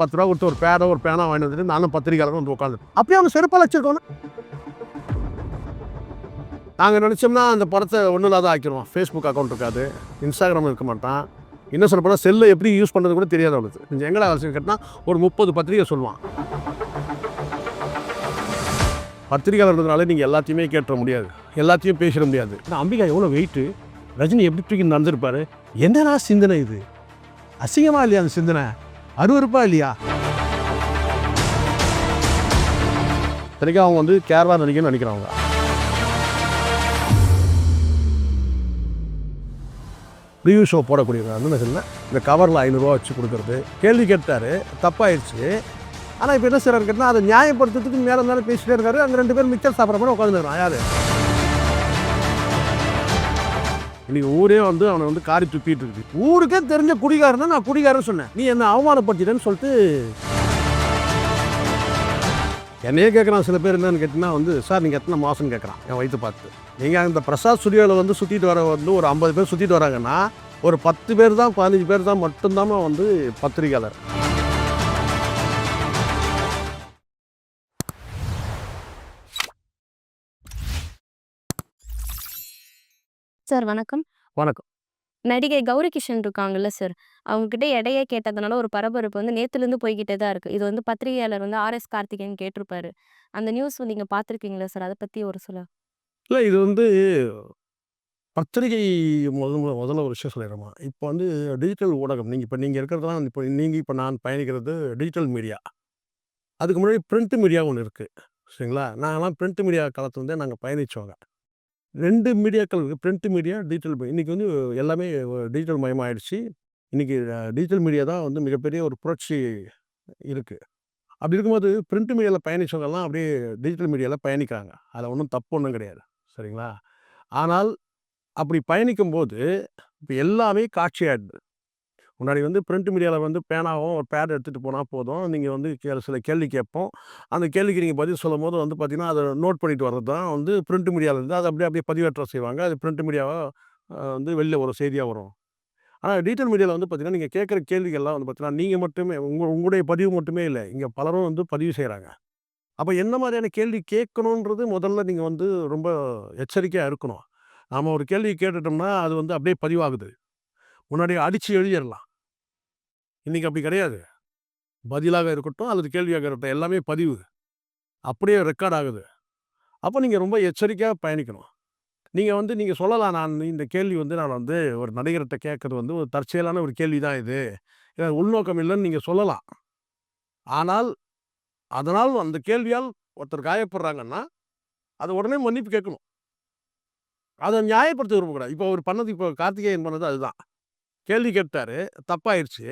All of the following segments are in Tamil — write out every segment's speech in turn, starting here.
பத்து ரூபா கொடுத்து ஒரு பேடோ ஒரு பேனா வாங்கிட்டு வந்துட்டு நானும் பத்திரிக்கையாளரும் வந்து உட்காந்து அப்படியே அவங்க செருப்பால் வச்சிருக்கோம். நாங்கள் நினச்சோம்னா அந்த படத்தை ஒன்றும் இல்லாத ஆக்கிடுவோம். ஃபேஸ்புக் அக்கௌண்ட் இருக்காது இன்ஸ்டாகிராம் இருக்க மாட்டான். இன்னும் சொல்ல போனால் செல்லை எப்படி யூஸ் பண்ணுறது கூட தெரியாது அவளுக்கு. கொஞ்சம் எங்களை அவசியம் கேட்டால் ஒரு முப்பது பத்திரிக்கை சொல்லுவான். பத்திரிகையாளர்னால நீங்கள் எல்லாத்தையுமே கேட்டுற முடியாது. எல்லாத்தையும் பேசிட முடியாது. ஆனால் அம்பிகா எவ்வளோ வெயிட்டு ரஜினி எப்படி தூக்கி நடந்திருப்பாரு? என்னடா சிந்தனை இது? அசிங்கமாக இல்லையா அந்த சிந்தனை? அருவறுப்பா இல்லையா? சரிக்கா அவங்க வந்து கேர்வா நடிக்கணும்னு நினைக்கிறவங்க. ரிவ்யூ ஷோ போடக்கூடியவங்க வந்து நான் சொன்னேன் இந்த கவரில் ஐநூறுரூவா வச்சு கொடுக்குறது. கேள்வி கேட்டார் தப்பாயிடுச்சு ஆனால் இப்போ என்ன செய்றாரு கேட்டால் அதை நியாயப்படுத்துறதுக்கு மேலே மேலே பேசிட்டே இருக்காரு. அங்கே ரெண்டு பேரும் மிக்சர் சாப்பிட்ற மாதிரி உட்காந்துருக்கான் யார்? இன்னைக்கு ஊரே வந்து அவனை வந்து காரி துப்பிட்டு இருக்கு. ஊருக்கே தெரிஞ்ச குடிகாரன் நான் குடிகாரன் சொன்னேன். நீ என்ன அவமானப்படுத்திட்டேன்னு சொல்லிட்டு என்னையே கேட்குறான் சில பேர் என்னன்னு கேட்டிங்கன்னா வந்து சார் நீங்கள் எத்தனை மாதம்னு கேட்குறான் என் வயிற்று பார்த்து. நீங்கள் அந்த பிரசாத் ஸ்டுடியோவில் வந்து சுற்றிட்டு வர வந்து ஒரு ஐம்பது பேர் சுற்றிட்டு வராங்கன்னா ஒரு பத்து பேர் தான் பதினஞ்சு பேர் தான் மட்டும்தான் வந்து பத்திரிகையாளர். சார் வணக்கம். வணக்கம். நடிகை கௌரி கிஷன் இருக்காங்கல்ல சார் அவங்ககிட்ட எடையே கேட்டதுனால ஒரு பரபரப்பு வந்து நேத்துலேருந்து போய்கிட்டே தான் இருக்கு. இது வந்து பத்திரிகையாளர் வந்து ஆர்எஸ் கார்த்திகேயன் கேட்டிருப்பாரு. அந்த நியூஸ் நீங்க பார்த்துருக்கீங்களா சார்? அதை பத்தி ஒரு சொல்ல. இல்லை இது வந்து பத்திரிகை முதல்ல முதல்ல ஒரு விஷயம் சொல்லிடுறோமா இப்போ வந்து டிஜிட்டல் ஊடகம் நீங்கள் இப்போ நீங்கள் இருக்கிறதெல்லாம் இப்போ நீங்கள் இப்போ நான் பயணிக்கிறது டிஜிட்டல் மீடியா. அதுக்கு முன்னாடி பிரிண்ட் மீடியா ஒன்று இருக்குது சரிங்களா? நாங்களாம் பிரிண்ட் மீடியா காலத்துல இருந்தே நாங்கள் பயணித்தவங்க ரெண்டு மீடியாக்கள் இருக்குது பிரிண்ட் மீடியா டிஜிட்டல் மீடியா இன்றைக்கி வந்து எல்லாமே டிஜிட்டல் மயமாயிடுச்சு. இன்றைக்கி டிஜிட்டல் மீடியா தான் வந்து மிகப்பெரிய ஒரு புரட்சி இருக்குது அப்படி இருக்கும்போது பிரிண்ட் மீடியாவில் பயணித்தவங்கெல்லாம் அப்படியே டிஜிட்டல் மீடியாவில் பயணிக்கிறாங்க. அதில் ஒன்றும் தப்பு ஒன்றும் கிடையாது. சரிங்களா? ஆனால் அப்படி பயணிக்கும்போது இப்போ எல்லாமே காட்சியாயிடுது. முன்னாடி வந்து பிரிண்ட் மீடியாவில் வந்து பேனாவும் ஒரு பேட் எடுத்துகிட்டு போனால் போதும். நீங்கள் வந்து கே சில கேள்வி கேட்போம். அந்த கேள்விக்கு நீங்கள் பதில் சொல்லும் போது வந்து பார்த்தீங்கன்னா அதை நோட் பண்ணிட்டு வர்றது தான் வந்து பிரிண்ட் மீடியாவில் இருந்து அதை அப்படியே அப்படியே பதிவேற்றம் செய்வாங்க. அது பிரிண்ட் மீடியாவாக வந்து வெளியில் ஒரு செய்தியாக வரும். ஆனால் டிஜிட்டல் மீடியாவில் வந்து பார்த்தீங்கன்னா நீங்கள் கேட்குற கேள்விகள்லாம் வந்து பார்த்தீங்கன்னா நீங்கள் மட்டுமே உங்கள் உங்களுடைய பதிவு மட்டுமே இல்லை. இங்கே பலரும் வந்து பதிவு செய்கிறாங்க அப்போ என்ன மாதிரியான கேள்வி கேட்கணுன்றது முதல்ல நீங்கள் வந்து ரொம்ப எச்சரிக்கையாக இருக்கணும். நாம் ஒரு கேள்வி கேட்டுட்டோம்னா அது வந்து அப்படியே பதிவாகுது. முன்னாடி அடித்து எழுதிடலாம். இன்றைக்கி அப்படி கிடையாது. பதிலாக இருக்கட்டும் அல்லது கேள்வியாக இருக்கட்டும் எல்லாமே பதிவு. அப்படியே ரெக்கார்ட் ஆகுது. அப்போ நீங்கள் ரொம்ப எச்சரிக்கையாக பயணிக்கணும். நீங்கள் வந்து நீங்கள் சொல்லலாம் நான் இந்த கேள்வி வந்து நான் வந்து ஒரு நடிகர்கிட்ட கேட்குறது வந்து ஒரு தற்செயலான ஒரு கேள்வி தான் இது இது உள்நோக்கம் இல்லைன்னு நீங்கள் சொல்லலாம். ஆனால் அதனால் அந்த கேள்வியால் ஒருத்தர் காயப்படுறாங்கன்னா அதை உடனே மன்னிப்பு கேட்கணும். அதை நியாயப்படுத்த விரும்பக்கூடாது இப்போ அவர் பண்ணது இப்போ கார்த்திகேயன் பண்ணது அதுதான். கேள்வி கேட்டார் தப்பாயிருச்சு.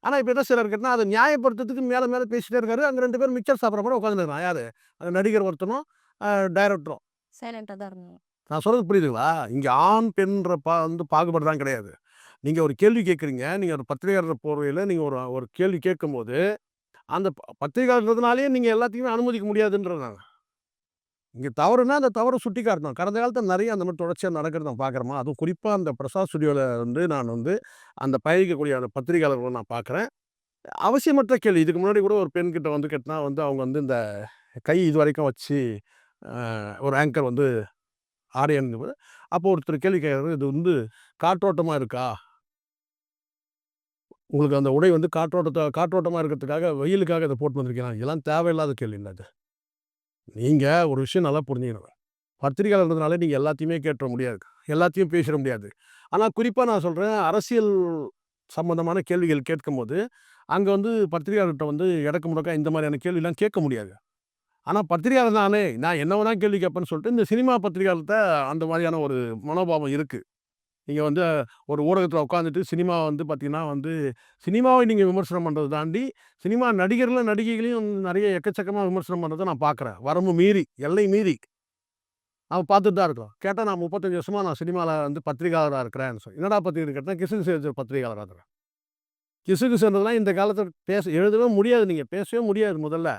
ஆனால் இப்போ என்ன செய்றாரு கேட்டால் அதை நியாயப்படுத்துறதுக்கு மேலே மேலே பேசிட்டே இருக்காரு. அங்கே ரெண்டு பேரும் மிச்சர் சாப்பிட்ற மாதிரி உட்காந்துருக்கான் யார்? அந்த நடிகர் ஒருத்தனும் டைரக்டரும். சைலண்டாக தான் இருந்தாங்க. நான் சொல்கிறது புரியுதுங்களா? இங்கே ஆண் பெண்ற பா வந்து பாகுபாடு தான் கிடையாது. நீங்கள் ஒரு கேள்வி கேட்குறீங்க. நீங்கள் ஒரு பத்திரிகையாளர் போர்வையில் நீங்கள் ஒரு ஒரு கேள்வி கேட்கும்போது அந்த ப- பத்திரிகையாளர்னாலேயே நீங்கள் எல்லாத்தையுமே அனுமதிக்க முடியாதுன்றது நான் இங்கே தவறுனா அந்த தவறு சுட்டி காட்டணும். கடந்த காலத்தில் நிறைய அந்த மாதிரி தொடர்ச்சியாக நடக்கிறது நான் பார்க்குறேமா அதுவும் குறிப்பாக அந்த பிரசாத் ஸ்டுடியோவில் வந்து நான் வந்து அந்த பயணிக்கக்கூடிய அந்த பத்திரிகையாளர்களை நான் பார்க்குறேன் அவசியமற்ற கேள்வி. இதுக்கு முன்னாடி கூட ஒரு பெண்கிட்ட வந்து கேட்டினா வந்து அவங்க வந்து இந்த கை இது வரைக்கும் வச்சு ஒரு ஆங்கர் வந்து ஆடையன் அப்போ ஒருத்தர் கேள்வி கேட்குறது இது வந்து காற்றோட்டமாக இருக்கா? உங்களுக்கு அந்த உடை வந்து காற்றோட்டத்தை காற்றோட்டமாக இருக்கிறதுக்காக வெயிலுக்காக இதை போட்டு வந்திருக்கீங்களா? இதெல்லாம் தேவையில்லாத கேள்வி இல்லை அது. நீங்கள் ஒரு விஷயம் நல்லா புரிஞ்சுக்கணும். பத்திரிகையாளர்ன்றதுனால நீங்கள் எல்லாத்தையுமே கேட்டுற முடியாது. எல்லாத்தையும் பேசிட முடியாது. ஆனால் குறிப்பாக நான் சொல்கிறேன் அரசியல் சம்மந்தமான கேள்விகள் கேட்கும்போது அங்கே வந்து பத்திரிகையாளர்கிட்ட வந்து இடக்கு முடக்கா இந்த மாதிரியான கேள்விலாம் கேட்க முடியாது. ஆனால் பத்திரிகையாளர் தானே நான் என்ன வேணால் கேள்வி கேட்பேன்னு சொல்லிட்டு இந்த சினிமா பத்திரிகையாளர்கிட்ட அந்த மாதிரியான ஒரு மனோபாவம் இருக்குது நீங்கள் வந்து ஒரு ஊடகத்தில் உட்காந்துட்டு சினிமா வந்து பார்த்திங்கன்னா வந்து சினிமாவை நீங்கள் விமர்சனம் பண்ணுறது தாண்டி சினிமா நடிகர்களும் நடிகைகளையும் நிறைய எக்கச்சக்கமாக விமர்சனம் பண்ணுறதை நான் பார்க்குறேன் வரம்பு மீறி எல்லை மீறி. அவன் பார்த்துட்டு தான் இருக்கிறோம். கேட்டால் நான் முப்பத்தஞ்சு வருஷமாக நான் சினிமாவில் வந்து பத்திரிகையாளராக இருக்கிறேன்னு சொல்லி. என்னடா பத்திரிகை கேட்டால் கிசுகு சேஜர் பத்திரிகையாளராக இருக்கிறேன் கிசுகு சேர்ந்ததுலாம் இந்த காலத்தில் பேச எழுதவே முடியாது நீங்கள் பேசவே முடியாது முதல்ல.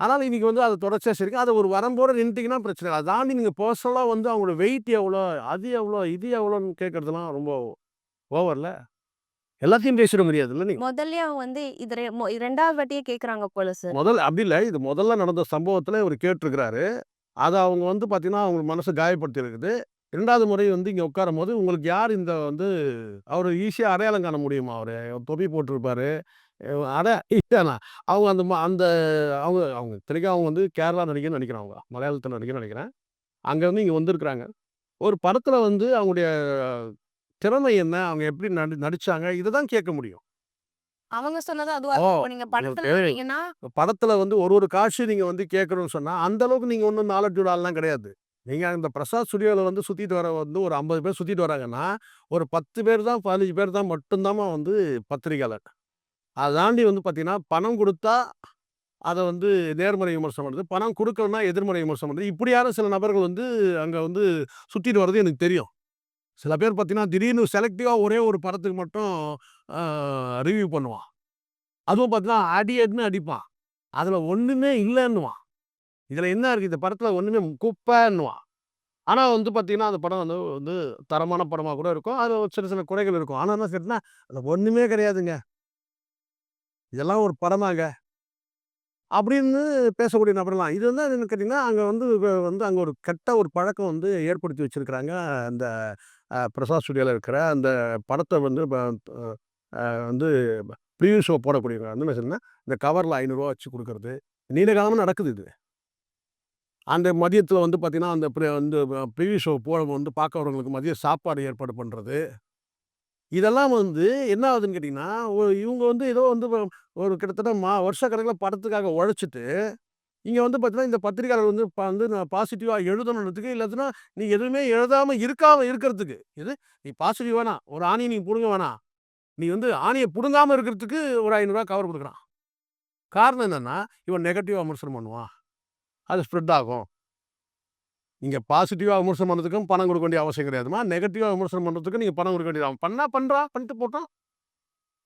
ஆனால் இன்றைக்கி வந்து அது தொடர்ச்சியாக சரி அதை ஒரு வரம்போடு நின்றுட்டிங்கன்னா பிரச்சனை இல்லை அதை தாண்டி நீங்கள் பர்சனலாக வந்து அவங்களோட வெயிட் எவ்வளோ அது எவ்வளோ இது எவ்வளோன்னு கேட்குறதுலாம் ரொம்ப ஓவரில் எல்லாத்தையும் பேசிட முடியாதுல்ல நீங்க. முதல்லயே அவங்க வந்து இது ரெ மொ 2வது வாட்டியே கேட்குறாங்க போல சார். முதல்ல அப்படி இல்ல. இது முதல்ல நடந்த சம்பவத்துல இவரு கேட்டுருக்கிறாரு. அத அவங்க வந்து பார்த்தீங்கன்னா, அவங்க மனச காயப்படுத்தியிருக்குது. 2வது முறை வந்து இங்க உட்காரும்போது, உங்களுக்கு யார் இந்த வந்து அவரு ஈஸியா அடையாளம் காண முடியுமா அவர? தொப்பி போட்டிருப்பாரு. அ அட இல்லண்ணா அவங்க அந்த ம அந்த அவங்க அவங்க இத்தனைக்கும் அவங்க வந்து கேரளா நடிகைன்னு நெனைக்கிறேன் அவங்க. மலையாளத்துல நடிகைன்னு நெனைக்கிறேன். அங்கருந்து இங்க வந்திருக்கிறாங்க. ஒரு படத்துல வந்து அவங்களுடைய திறமை என்ன? அவங்க எப்படி நடி நடிச்சாங்க? இத தான் கேட்க முடியும். அவங்க சொன்னது அதுவா நீங்க படத்துல வந்து ஒரு ஒரு காட்சி நீங்க வந்து கேட்கணும்னு சொன்னா, அந்த அளவுக்கு நீங்க ஒண்ணும் நாலெட்ஜுட் ஆள்லாம் கிடையாது. நீங்க அந்த பிரசாத் ஸ்டுடியோல வந்து சுத்திட்டு வர வந்து ஒரு 50 பேர் சுத்திட்டு வராங்கன்னா, ஒரு 10 பேர் தான் 15 பேர் தான் மட்டும் தாம்மா வந்து பத்திரிகையாளர். அதை தாண்டி வந்து பார்த்திங்கன்னா பணம் கொடுத்தா அதை வந்து நேர்மறை விமர்சனம் பண்றது. பணம் கொடுக்கலன்னா எதிர்மறை விமர்சனம் பண்றது. இப்படியான சில நபர்கள் வந்து அங்கே வந்து சுற்றிட்டு வர்றது எனக்கு தெரியும். சில பேர் பார்த்தீங்கன்னா, திடீர்னு செலக்டிவாக ஒரே ஒரு படத்துக்கு மட்டும் ரிவ்யூ பண்ணுவான். அதுவும் பார்த்தீங்கன்னா, அடி அடின்னு அடிப்பான். அதில் ஒன்றுமே இல்லைன்னுவான் இதில் என்ன இருக்குது இந்த படத்தில் ஒன்றுமே குப்பைன்னுவான் ஆனால் வந்து பார்த்திங்கன்னா அந்த படம் வந்து வந்து தரமான படமாக கூட இருக்கும். அதில் ஒரு சின்ன குறைகள் இருக்கும். ஆனால் என்ன சரின்னா அதில் ஒன்றுமே கிடையாதுங்க. இதெல்லாம் ஒரு படமாங்க. அப்படின்னு பேசக்கூடிய நபர்லாம். இது வந்து என்னன்னு கேட்டிங்கன்னா அங்கே வந்து வந்து அங்கே ஒரு கெட்ட ஒரு பழக்கம் வந்து ஏற்படுத்தி வச்சுருக்கிறாங்க அந்த பிரசாத் ஸ்டுடியோவில் இருக்கிற அந்த படத்தை வந்து வந்து ப்ரீவியூ ஷோ போடக்கூடியவங்க வந்து என்ன செய்யணும்னா, இந்த கவரில் ஐநூறுரூவா வச்சு கொடுக்குறது நீண்ட காலமா நடக்குது இது. அந்த மதியத்தில் வந்து பார்த்திங்கன்னா அந்த ப்ரீ வந்து ப்ரீவியூ ஷோ போட வந்து பார்க்கறவங்களுக்கு மதிய சாப்பாடு ஏற்பாடு பண்ணுறது இதெல்லாம் வந்து என்ன ஆகுதுன்னு கேட்டிங்கன்னா இவங்க வந்து ஏதோ வந்து ஒரு கிட்டத்தட்ட மா வருஷக்கணக்குல படத்துக்காக உழைச்சிட்டு இங்கே வந்து பார்த்தீங்கன்னா, இந்த பத்திரிகையாளர் வந்து இப்போ வந்து நான் பாசிட்டிவாக எழுதணுன்றதுக்கு, இல்லாட்டினா நீ எதுவுமே எழுதாமல் இருக்காம இருக்கிறதுக்கு. இது நீ பாசிட்டிவ் வேணாம். ஒரு ஆணியை நீ பிடுங்க வேணாம். நீ வந்து ஆணியை பிடுங்காமல் இருக்கிறதுக்கு ஒரு ஐநூறுரூவா கவர் கொடுக்குறான் காரணம் என்னென்னா இவன் நெகட்டிவா விமர்சனம் பண்ணுவான். அது ஸ்ப்ரெட் ஆகும். நீங்கள் பாசிட்டிவாக விமர்சனம் பண்ணுறதுக்கும் பணம் கொடுக்க வேண்டிய அவசியம் கிடையாதும்மா. நெகட்டிவாக விமர்சனம் பண்ணுறதுக்கும் நீங்கள் பணம் கொடுக்க வேண்டியது அவன் பண்ணால் பண்றான். பண்ணிட்டு போட்டோம்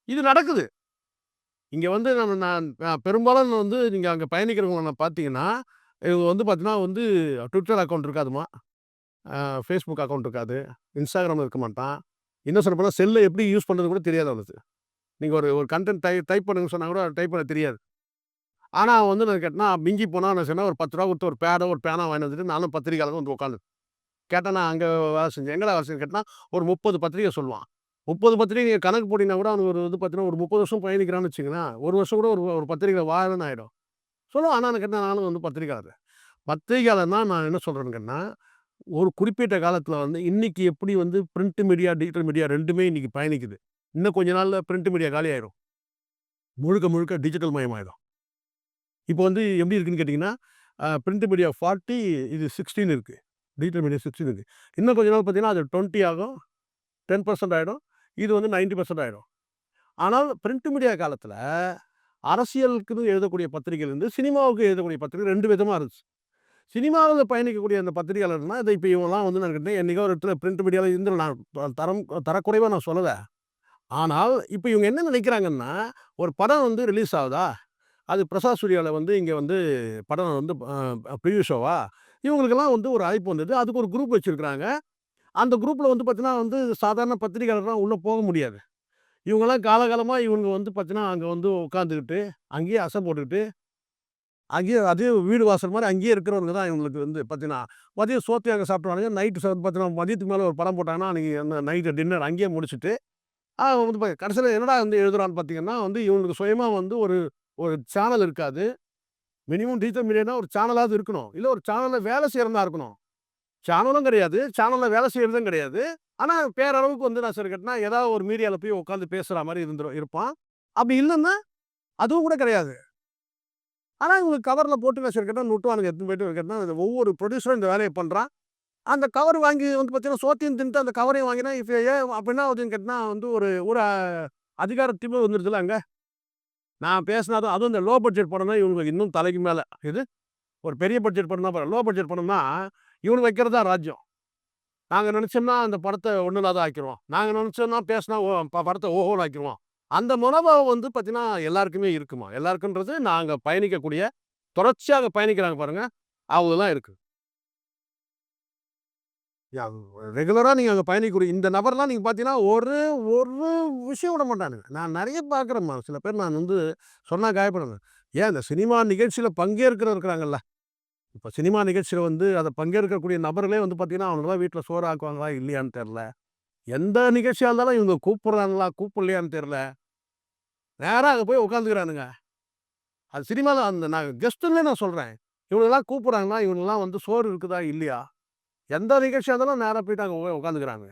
இது நடக்குது. இங்கே வந்து நம்ம நான் பெரும்பாலும் வந்து நீங்கள் அங்கே பயணிக்கிறவங்கள பார்த்தீங்கன்னா, இவங்க வந்து பார்த்தீங்கன்னா வந்து ட்விட்டர் அக்கௌண்ட் இருக்காதும்மா. ஃபேஸ்புக் அக்கௌண்ட் இருக்காது. இன்ஸ்டாகிராமில் இருக்க மாட்டான். இன்னும் போனால் செல்லை எப்படி யூஸ் பண்ணுறது கூட தெரியாது அவனுக்கு. நீங்கள் ஒரு ஒரு கன்டென்ட் டை டைப் பண்ணுங்கன்னு சொன்னால் கூட டைப் பண்ண தெரியாது. ஆனால் அவன் வந்து நான் கேட்டேன்னா மிஞ்சி போனால் என்ன செய்யணும், ஒரு பத்து ரூபா கொடுத்து ஒரு பேடோ, ஒரு பேனா வாங்கிட்டு வந்துட்டு நானும் பத்திரிக்கையாளர் வந்து உட்காந்து கேட்டேன் நான் அங்கே வேலை செஞ்சேன். எங்கடா வேலை செஞ்சேன்னு கேட்டால் ஒரு முப்பது பத்திரிக்கை சொல்லுவான். 30 பத்திரிகை நீங்கள் கணக்கு போட்டிங்கன்னா கூட அவனுக்கு ஒரு வந்து பார்த்தீங்கன்னா, ஒரு 30 வருஷம் பயணிக்கிறான்னு வச்சுக்கோங்களேன் ஒரு வருஷம் கூட ஒரு ஒரு பத்திரிக்கை வாழன்னு ஆயிடும். சொல்லுவான். ஆனால் நான் நானும் வந்து பத்திரிக்கையாளர். பத்திரிக்கையாளர்னா நான் என்ன சொல்கிறேன்னு கேட்டால் ஒரு குறிப்பிட்ட காலத்தில் வந்து இன்னைக்கு எப்படி வந்து பிரிண்ட் மீடியா, டிஜிட்டல் மீடியா ரெண்டுமே இன்றைக்கி பயணிக்குது. இன்னும் கொஞ்ச நாளில் பிரிண்ட் மீடியா காலி ஆயிடும் முழுக்க முழுக்க டிஜிட்டல் மயமாயிடும். இப்போ வந்து எப்படி இருக்குன்னு கேட்டிங்கன்னா பிரிண்ட் மீடியா 40 இது சிக்ஸ்டீன் இருக்குது டிஜிட்டல் மீடியா சிக்ஸ்டீன் இருக்குது இன்னும் கொஞ்ச நாள் பார்த்தீங்கன்னா, அது 20 ஆகும். டென் பர்சன்ட் ஆகிடும் இது வந்து 90% ஆயிடும். ஆனால் பிரிண்ட் மீடியா காலத்தில் அரசியலுக்குன்னு எழுதக்கூடிய பத்திரிகைகள் இருந்து, சினிமாவுக்கு எழுதக்கூடிய பத்திரிகை ரெண்டு விதமாக இருந்துச்சு. சினிமாவில் பயணிக்கக்கூடிய அந்த பத்திரிகையாளர்னா, இதை இப்போ இவங்கலாம் வந்து நான் கேட்டேன் என்றைக்கோ ஒரு இடத்துல பிரிண்ட் மீடியாவில் இருந்து நான் தரம் தரக்குறைவாக நான் சொல்லலை ஆனால் இப்போ இவங்க என்ன நினைக்கிறாங்கன்னா, ஒரு படம் வந்து ரிலீஸ் ஆகுதா? அது பிரசாத் சூர்யாவில் வந்து இங்கே வந்து படம் வந்து அ ஷோவா? இவங்களுக்கெல்லாம் வந்து ஒரு அழைப்பு வந்தது. அதுக்கு ஒரு குரூப் வச்சுருக்குறாங்க அந்த குரூப்பில் வந்து பார்த்தீங்கன்னா வந்து சாதாரண பத்திரிகையாளர்லாம் உள்ளே போக முடியாது. இவங்கெல்லாம் காலகாலமாக இவங்க வந்து பார்த்தீங்கன்னா, அங்கே வந்து உட்காந்துக்கிட்டு, அங்கேயே அசை போட்டுக்கிட்டு, அங்கேயே அதே வீடு வாசல் மாதிரி அங்கேயே இருக்கிறவங்க தான் இவங்களுக்கு வந்து பார்த்தீங்கன்னா, மதியம் சோத்தையும் அங்கே சாப்பிடுவாங்க நைட்டு பார்த்தீங்கன்னா, மதியத்துக்கு மேலே ஒரு படம் போட்டாங்கன்னா, அன்றைக்கி அந்த நைட்டு டின்னர் அங்கேயே முடிச்சுட்டு, வந்து கடைசியில் என்னடா வந்து எழுதுறான்னு பார்த்தீங்கன்னா, வந்து இவங்களுக்கு சுயமாக வந்து ஒரு ஒரு சேனல் இருக்காது. மினிமம் டிஜிட்டல் மீடியானா ஒரு சேனலாவது இருக்கணும். இல்லை ஒரு சேனலில் வேலை செய்கிறதா இருக்கணும். சேனலும் கிடையாது. சேனலில் வேலை செய்கிறதும் கிடையாது. ஆனால் பேரளவுக்கு வந்து நான் சரி கேட்டனா, ஏதாவது ஒரு மீடியாவில் போய் உட்காந்து பேசுகிற மாதிரி இருந்துடும் இருப்பான். அப்படி இல்லைன்னா அதுவும் கூட கிடையாது. ஆனால் இவங்க கவரில் போட்டு நான் சரி கேட்டா நுட்டுவானுங்க எடுத்துன்னு போயிட்டு கேட்டா, ஒவ்வொரு ப்ரொடியூசரும் இந்த வேலையை பண்ணுறான் அந்த கவர் வாங்கி வந்து பார்த்தீங்கன்னா, சோத்தியும் தின்ட்டு அந்த கவரையும் வாங்கினா, இப்ப ஏன் அப்படின்னா என்ன கேட்டால் வந்து ஒரு ஒரு அதிகார திமிரு அங்கே நான் பேசினா தான் அதுவும் இந்த லோ பட்ஜெட் படம்னா இவங்களுக்கு இன்னும் தலைக்கு மேலே. இது ஒரு பெரிய பட்ஜெட் படம் தான் லோ பட்ஜெட் படம்னா, இவனுக்கு வைக்கிறது தான் ராஜ்யம். நாங்கள் நினச்சோம்னா அந்த படத்தை ஒண்ணும் இல்லாத ஆக்கிடுவோம் நாங்கள் நினச்சோம்னா பேசினா ஓ ப படத்த ஓஹோன்னு ஆக்கிடுவோம் அந்த மனோபாவம் வந்து பார்த்தீங்கன்னா, எல்லாருக்குமே இருக்குமா. எல்லாருக்குன்றது நாங்கள் பயணிக்கக்கூடிய தொடர்ச்சியாக பயணிக்கிறாங்க பாருங்க, இருக்குது யா ரெகுலராக நீங்கள் அங்கே பயணிக்கூடிய இந்த நபர்லாம் நீங்கள் பார்த்தீங்கன்னா ஒரு ஒரு விஷயம் விட மாட்டானுங்க. நான் நிறைய பார்க்குறேம்மா சில பேர் நான் வந்து சொன்னால் காயப்படுங்க ஏன் இந்த சினிமா நிகழ்ச்சியில் பங்கேற்கிற இருக்கிறாங்கல்ல? இப்போ சினிமா நிகழ்ச்சியில் வந்து அதை பங்கேற்கக்கூடிய நபர்களே வந்து பார்த்தீங்கன்னா அவங்களாம் வீட்டில் சோறு ஆக்குவாங்களா இல்லையான்னு தெரில எந்த நிகழ்ச்சியாக இருந்தாலும் இவங்க கூப்பிட்றாங்களா கூப்பிடலையான்னு தெரில நேராக அங்கே போய் உட்காந்துக்கிறானுங்க. அது சினிமாவில் அந்த நான் கெஸ்ட்டுன்னே நான் சொல்கிறேன் இவங்களெல்லாம் கூப்பிட்றாங்கன்னா இவங்களெலாம் வந்து சோறு இருக்குதா இல்லையா? எந்த நிகழ்ச்சியாக இருந்தாலும் நேராக போயிட்டு அங்கே போய் உட்காந்துக்கிறாங்க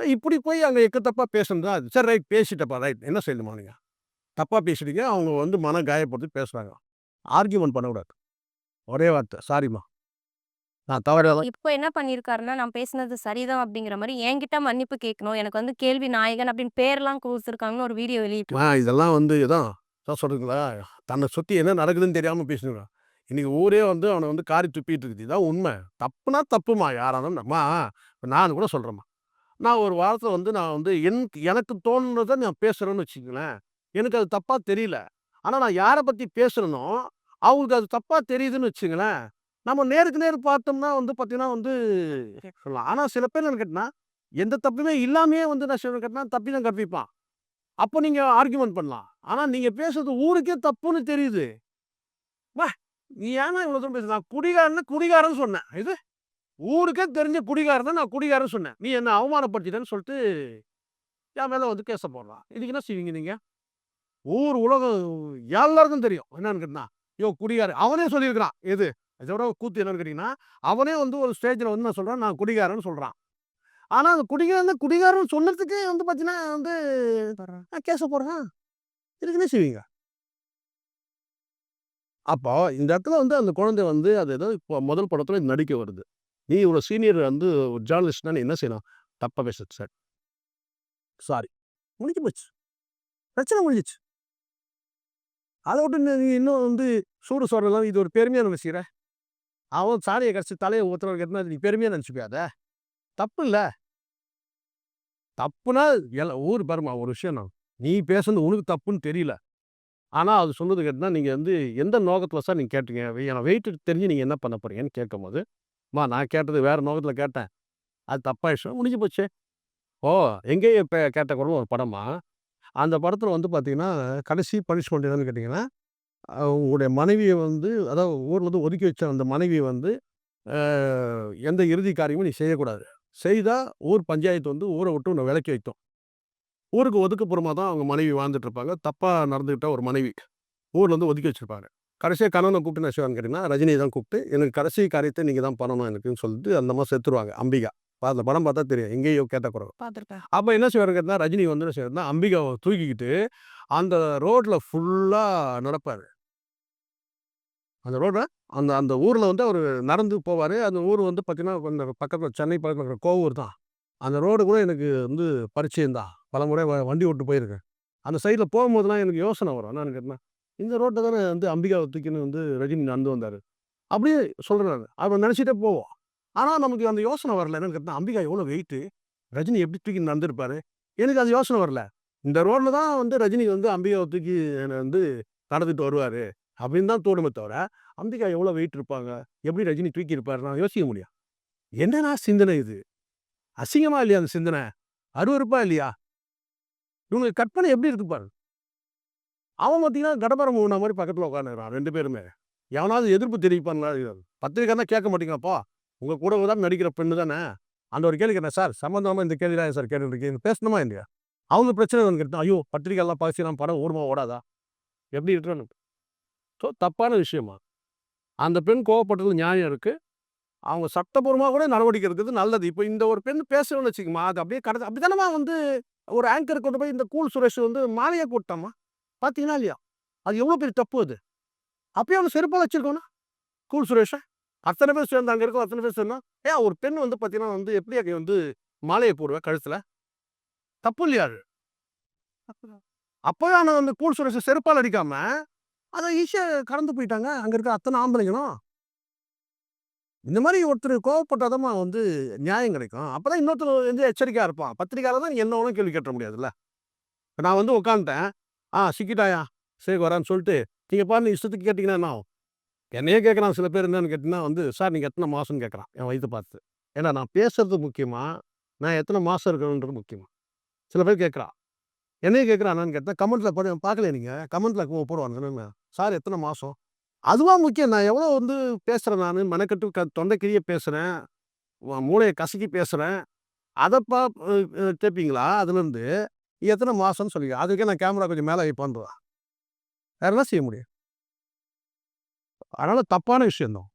ஸோ இப்படி போய் அங்கே எக்கு தப்பாக பேசுனது? தான் அது சரி ரைட் பேசிட்டப்பா ரைட். என்ன செய்யணுமா நீங்கள் தப்பாக பேசிட்டீங்க அவங்க வந்து மன காயப்படுத்தி பேசுகிறாங்க ஆர்கியூமெண்ட் பண்ணக்கூடாது. ஒரே வார்த்தை சாரிம்மா. நான் தவறாக இப்போ என்ன பண்ணியிருக்காருன்னா, நான் பேசினது சரிதான் அப்படிங்கிற மாரி என்கிட்ட மன்னிப்பு கேட்கணும். எனக்கு வந்து கேள்வி நாயகன் அப்படின்னு பேர்லாம் குடுத்துருக்காங்கன்னு ஒரு வீடியோ வெளியிட்டு இதெல்லாம் வந்து இதான். தான் சொல்கிறீங்களா தன்னை சுற்றி என்ன நடக்குதுன்னு தெரியாமல் பேசுனுங்க இன்னைக்கு ஊரே வந்து அவனை வந்து காரி துப்பிட்டு இருக்குது. இதான் உண்மை. தப்புனா தப்புமா யாராலும் நம்ம நான் கூட சொல்கிறேம்மா நான் ஒரு வாரத்தில் வந்து நான் வந்து என் எனக்கு தோணுனதை நான் பேசுகிறேன்னு வச்சுங்களேன் எனக்கு அது தப்பாக தெரியல. ஆனால் நான் யாரை பற்றி பேசுகிறேனோ அவங்களுக்கு அது தப்பாக தெரியுதுன்னு வச்சுங்களேன் நம்ம நேருக்கு நேர் பார்த்தோம்னா வந்து பார்த்தீங்கன்னா வந்து சொல்லலாம். ஆனால் சில பேர் என்ன கேட்டினா எந்த தப்புமே இல்லாமையே வந்து நான் சொல்ல கேட்டினா தப்பி தான் கற்பிப்பான். அப்போ நீங்கள் ஆர்கியூமெண்ட் பண்ணலாம். ஆனால் நீங்கள் பேசுறது ஊருக்கே தப்புன்னு தெரியுது. வா நீ ஏன்னா இவ்வளோ தூரம் பேச நான் குடிகாரன்னு குடிகாரன்னு சொன்னேன். இது ஊருக்கே தெரிஞ்ச குடிகாரன் தான் நான் குடிகாரன்னு சொன்னேன். நீ என்ன அவமானப்படுத்திட்டேன்னு சொல்லிட்டு என் மேலே வந்து கேச போடலாம் இதுக்கு என்ன செய்வீங்க நீங்கள் ஊர் உலகம் எல்லாருக்கும் தெரியும். என்னன்னு கேட்டினா ஐயோ குடிகாரன். அவனே சொல்லியிருக்கிறான். எது? இதோட கூத்து என்னன்னு கேட்டிங்கன்னா அவனே வந்து ஒரு ஸ்டேஜில் வந்து நான் சொல்கிறேன் நான் குடிகாரன்னு சொல்கிறான் ஆனால் அந்த குடிகாரன் குடிகாரன் சொன்னதுக்கு வந்து பார்த்தீங்கன்னா வந்து நான் கேச போடுறேன் இதுக்கு என்ன செய்வீங்க? அப்போ இந்த இடத்துல வந்து அந்த குழந்தை வந்து அது ஏதோ இப்போ முதல் படத்தில் நடிக்க வருது. நீ இவ்வளோ சீனியர் வந்து ஒரு ஜேர்னலிஸ்ட்னா நீ என்ன செய்யலாம்? தப்பாக பேச சார். சாரி. முடிஞ்சு போச்சு. பிரச்சனை முடிஞ்சிச்சு. அதை விட்டு நீ இன்னும் வந்து சூடு சொல்றதெல்லாம் இது ஒரு பெருமையாக நினைச்சிக்கிற அவன் சாரியை கடிச்சு தலையை ஊத்துறவங்க இருந்தால் நீ பெருமையாக நினச்சிக்காத தப்பு இல்லை. தப்புனா எல்லாம் ஊர் பாருமா ஒரு விஷயம் நான் நீ பேசுனது உனக்கு தப்புன்னு தெரியல. ஆனால் அது சொன்னது கேட்டால் நீங்கள் வந்து எந்த நோக்கத்தில் சார் நீங்கள் கேட்டீங்க? எனக்கு வெயிட்டு தெரிஞ்சு நீங்கள் என்ன பண்ண போகிறீங்கன்னு கேட்கும்போது மா நான் கேட்டது வேறு நோக்கத்தில் கேட்டேன். அது தப்பாயிடுச்சு. முடிஞ்சு போச்சு. ஓ எங்கேயே இப்போ கேட்ட குரல் ஒரு படமா? அந்த படத்தில் வந்து பார்த்தீங்கன்னா கடைசி பனிஷ்மெண்ட் என்னன்னு கேட்டிங்கன்னா உங்களுடைய மனைவியை வந்து அதாவது ஊரில் வந்து ஒதுக்கி வச்ச அந்த மனைவியை வந்து எந்த இறுதி காரியமும் நீ செய்யக்கூடாது. செய்தால் ஊர் பஞ்சாயத்து வந்து ஊரை விட்டு உன்னை விலக்கி வைத்தோம் ஊருக்கு ஒதுக்குப்புறமா தான் அவங்க மனைவி வாழ்ந்துட்டு இருப்பாங்க. தப்பாக நடந்துக்கிட்ட ஒரு மனைவி ஊரில் வந்து ஒதுக்கி வச்சிருப்பாங்க. கடைசியாக கணவனை கூப்பிட்டு என்ன செய்வான்னு கேட்டிங்கன்னா ரஜினி தான் கூப்பிட்டு எனக்கு கடைசி காரியத்தை நீங்கள் தான் பண்ணணும் எனக்குன்னு சொல்லிட்டு அந்த மாதிரி செத்துருவாங்க. அம்பிகா. அந்த படம் பார்த்தா தெரியும். எங்கேயோ கேட்ட குறவு அப்போ என்ன செய்வாரு கேட்டால் ரஜினி வந்து என்ன செய்வாருன்னா அம்பிகாவை தூக்கிக்கிட்டு அந்த ரோட்டில் ஃபுல்லாக நடப்பார். அந்த ரோட்டில் அந்த அந்த ஊரில் வந்து அவர் நடந்து போவார். அந்த ஊர் வந்து பார்த்தீங்கன்னா கொஞ்சம் பக்கத்தில் சென்னை பக்கத்தில் இருக்கிற கோவூர் தான். அந்த ரோடு கூட எனக்கு வந்து பரிச்சயம் தான். பல முறை வ- வண்டி ஓட்டு போயிருக்கேன். அந்த சைடில் போகும்போதெல்லாம் எனக்கு யோசனை வரும். என்னன்னு கேட்டேன் இந்த ரோட்டில் தானே வந்து அம்பிகாவை தூக்கின்னு வந்து ரஜினி நடந்து வந்தார். அப்படியே சொல்கிறாரு அவர் நினச்சிட்டே போவோம் ஆனால் நமக்கு அந்த யோசனை வரல. என்னன்னு கேட்டால் அம்பிகா எவ்வளோ வெயிட்டு ரஜினி எப்படி தூக்கி நடந்திருப்பாரு? எனக்கு அது யோசனை வரல. இந்த ரோட்டில் தான் வந்து ரஜினி வந்து அம்பிகாவை தூக்கி என்னை வந்து நடந்துட்டு வருவார். அப்படின்னு தான் தோணுமே தவிர அம்பிகா எவ்வளோ வெயிட் இருப்பாங்க? எப்படி ரஜினி தூக்கி இருப்பாரு நான் யோசிக்க முடியும். என்னன்னா சிந்தனை இது? அசிங்கமா இல்லையா அந்த சிந்தனை? அருவருப்பா இல்லையா? இவங்க கற்பனை எப்படி இருக்கு பாரு. அவன் பார்த்தீங்கன்னா கடம்பரம் மூணு மாதிரி பக்கத்தில் உட்காந்துறான் ரெண்டு பேருமே. எவனாவது எதிர்ப்பு தெரியுமா பத்திரிக்கை தான் கேட்க மாட்டீங்களாப்பா உங்கள் கூட தான் நடிக்கிற பெண்ணு தானே? அந்த ஒரு கேள்வி கேட்டேன் சார் சம்மந்தமாக இந்த கேள்வி தான் சார் கேட்டுருக்கீங்க பேசணுமா இல்லையா? அவங்க பிரச்சனை வந்து கேட்டேன் ஐயோ பத்திரிக்கைலாம் பாசிலாம் படம் ஓடுமா ஓடாதா? எப்படி இருக்கணும் ஸோ தப்பான விஷயமா. அந்த பெண் கோவப்பட்டது நியாயம் இருக்குது அவங்க சட்டபூர்வமாக கூட நடவடிக்கை இருக்குது நல்லது. இப்போ இந்த ஒரு பெண் பேசுகிறோன்னு வச்சுக்கோமா அது அப்படியே கடத்த அப்படி வந்து ஒரு ஆங்கர் கொண்டு போய் இந்த கூல் சுரேஷ் வந்து மாலையாக கூட்டமா பார்த்தீங்கன்னா இல்லையா? அது எவ்வளோ பெரிய தப்பு அது. அப்பயே அவனை செருப்பாக வச்சிருக்கோன்னா கூல் சுரேஷை? அத்தனை பேர் சேர்ந்து அங்கே இருக்கோம் அத்தனை பேர் சேர்ந்தா ஏன் ஒரு பெண் வந்து பார்த்தீங்கன்னா வந்து எப்படி அங்கே வந்து மாலையை போடுவேன் கழுத்தில்? தப்பு இல்லையா அது? அப்போவே நான் வந்து கூல் சுரேஷை செருப்பால் அடிக்காமல் அதை ஈஸியாக கடந்து போயிட்டாங்க. அங்கே இருக்க அத்தனை ஆம்பளைங்களும். இந்த மாதிரி ஒருத்தர் கோவப்பட்டாதான் வந்து நியாயம் கிடைக்கும். அப்போ தான் இன்னொருத்தர் வந்து எச்சரிக்கையா இருப்பான். பத்திரிக்கையால் தான் என்ன ஒன்றும் கேள்வி கேட்ட முடியாதுல்ல. இப்போ நான் வந்து உட்காந்துட்டேன் ஆ சிக்கிட்டாயா? சரி வரான்னு சொல்லிட்டு நீங்கள் பாருங்க இஷ்டத்துக்கு கேட்டிங்கன்னா என்ன ஆகும்? என்னையே கேட்குறான் சில பேர் என்னன்னு கேட்டிங்கன்னா வந்து சார் நீங்கள் எத்தனை மாதம்னு கேட்குறான் என் வயிற்று பார்த்து. ஏன்னா நான் பேசுறது முக்கியமா? நான் எத்தனை மாதம் இருக்கணுன்றது முக்கியமாக சில பேர் கேட்குறான். என்னையே கேட்குறான் என்னன்னு கேட்டால் கமெண்ட்டில் படி பார்க்கலையா நீங்க? கமெண்ட்டில் போடுவாங்க சார் எத்தனை மாதம் அதுவா முக்கியம். நான் எவ்வளோ வந்து பேசுகிறேன் நான் மெனக்கட்டு க தொண்டை பேசுகிறேன் மூளையை கசக்கி பேசுகிறேன் அதைப்பா பா கேட்பீங்களா? அதுலேருந்து எத்தனை மாதம்னு சொல்லி அதுக்கே நான் கேமரா கொஞ்சம் மேலே வைப்பான்ருவேன். வேற என்ன செய்ய முடியும்? அதனால் தப்பான விஷயம் தான்.